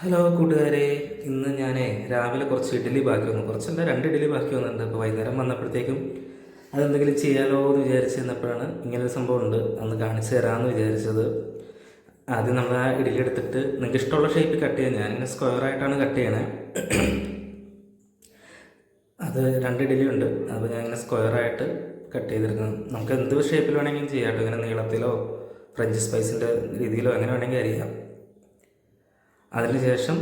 Hello കൂട്ടുകാരെ ഇന്ന് ഞാൻ രാവിലെ കുറച്ച് ഇഡ്ഡലി ബാക്കി വന്നു. കുറച്ചല്ല രണ്ട് ഇഡ്ഡലി ബാക്കി വന്നിട്ടുണ്ട്. അപ്പോൾ വൈകുന്നേരം വന്നപ്പോഴത്തേക്കും അതെന്തെങ്കിലും ചെയ്യാലോ എന്ന് വിചാരിച്ച് നിന്നപ്പോഴാണ് ഇങ്ങനൊരു സംഭവം ഉണ്ട് അന്ന് കാണിച്ചു തരാമെന്ന് വിചാരിച്ചത്. ആദ്യം നമ്മൾ ആ ഇഡ്ഡലി എടുത്തിട്ട് നിങ്ങൾക്ക് ഇഷ്ടമുള്ള ഷേപ്പ് കട്ട് ചെയ്യാം. ഞാനിങ്ങനെ സ്ക്വയർ ആയിട്ടാണ് കട്ട് ചെയ്യണേ. അത് രണ്ട് ഇഡ്ഡലി ഉണ്ട്. അപ്പോൾ ഞാൻ ഇങ്ങനെ സ്ക്വയർ ആയിട്ട് കട്ട് ചെയ്തെടുക്കുന്നത് നമുക്ക് എന്ത് ഷേപ്പിൽ വേണമെങ്കിലും ചെയ്യാം കേട്ടോ. ഇങ്ങനെ നീളത്തിലോ ഫ്രഞ്ച് സ്പൈസിന്റെ രീതിയിലോ അങ്ങനെ വേണമെങ്കിൽ അരിയാം. അതിനുശേഷം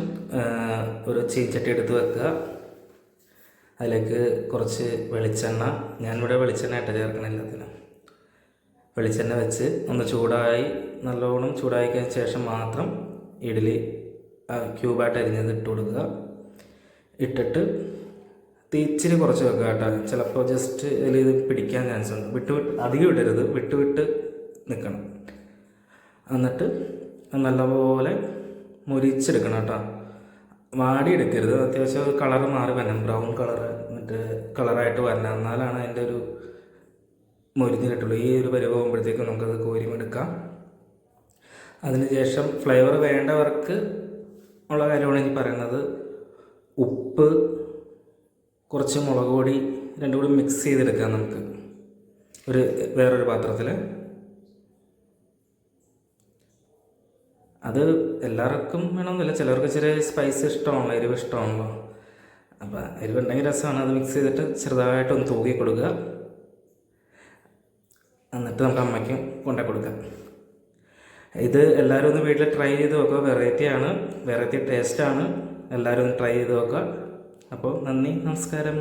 ഒരു ചീച്ചട്ടി എടുത്ത് വെക്കുക. അതിലേക്ക് കുറച്ച് വെളിച്ചെണ്ണ ഞാനിവിടെ വെളിച്ചെണ്ണ ഇട്ട് ചേർക്കണം എല്ലാത്തിനും. വെളിച്ചെണ്ണ വെച്ച് ഒന്ന് ചൂടായി നല്ലോണം കഴിഞ്ഞ ശേഷം മാത്രം ഇഡ്ഡലി ക്യൂബായിട്ട് അരിഞ്ഞത് ഇട്ട് കൊടുക്കുക. ഇട്ടിട്ട് തീച്ചിരി കുറച്ച് വെക്കുക കേട്ടോ. ചിലപ്പോൾ ജസ്റ്റ് ഇതിൽ ഇത് പിടിക്കാൻ ചാൻസ് ഉണ്ട്. വിട്ട് അധികം ഇടരുത്. വിട്ട് വിട്ട് നിൽക്കണം. എന്നിട്ട് നല്ലപോലെ മുരിച്ചെടുക്കണം കേട്ടോ. വാടി എടുക്കരുത് അത്യാവശ്യം കളർ മാറി വരണം. ബ്രൗൺ കളർ മറ്റേ കളറായിട്ട് വരണം. എന്നാലാണ് അതിന്റെ ഒരു മൊരിഞ്ഞ് കിട്ടുള്ളൂ. ഈ ഒരു പരിവ് പോകുമ്പോഴത്തേക്കും നമുക്കത് കോരിമെടുക്കാം. അതിനുശേഷം ഫ്ലേവർ വേണ്ടവർക്ക് ഉള്ള കാര്യമാണ് എനിക്ക് പറയുന്നത്. ഉപ്പ് കുറച്ച് മുളക് പൊടി രണ്ടും കൂടി മിക്സ് ചെയ്തെടുക്കാം നമുക്ക്. ഒരു വേറൊരു പാത്രത്തിൽ അത് എല്ലാവർക്കും വേണമെന്നില്ല. ചിലർക്ക് ഇച്ചിരി സ്പൈസ് ഇഷ്ടമാണല്ലോ എരിവ് ഇഷ്ടമാണല്ലോ. അപ്പോൾ എരിവുണ്ടെങ്കിൽ രസമാണ്. അത് മിക്സ് ചെയ്തിട്ട് ചെറുതായിട്ടൊന്ന് തൂക്കി കൊടുക്കുക. എന്നിട്ട് നമുക്ക് അമ്മയ്ക്ക് കൊണ്ടു കൊടുക്കാം. ഇത് എല്ലാവരും ഒന്ന് വീട്ടിൽ ട്രൈ ചെയ്ത് നോക്കുക. വെറൈറ്റിയാണ് വെറൈറ്റി ടേസ്റ്റാണ് എല്ലാവരും ഒന്ന് ട്രൈ ചെയ്ത് നോക്കുക. അപ്പോൾ നന്ദി. നമസ്കാരം.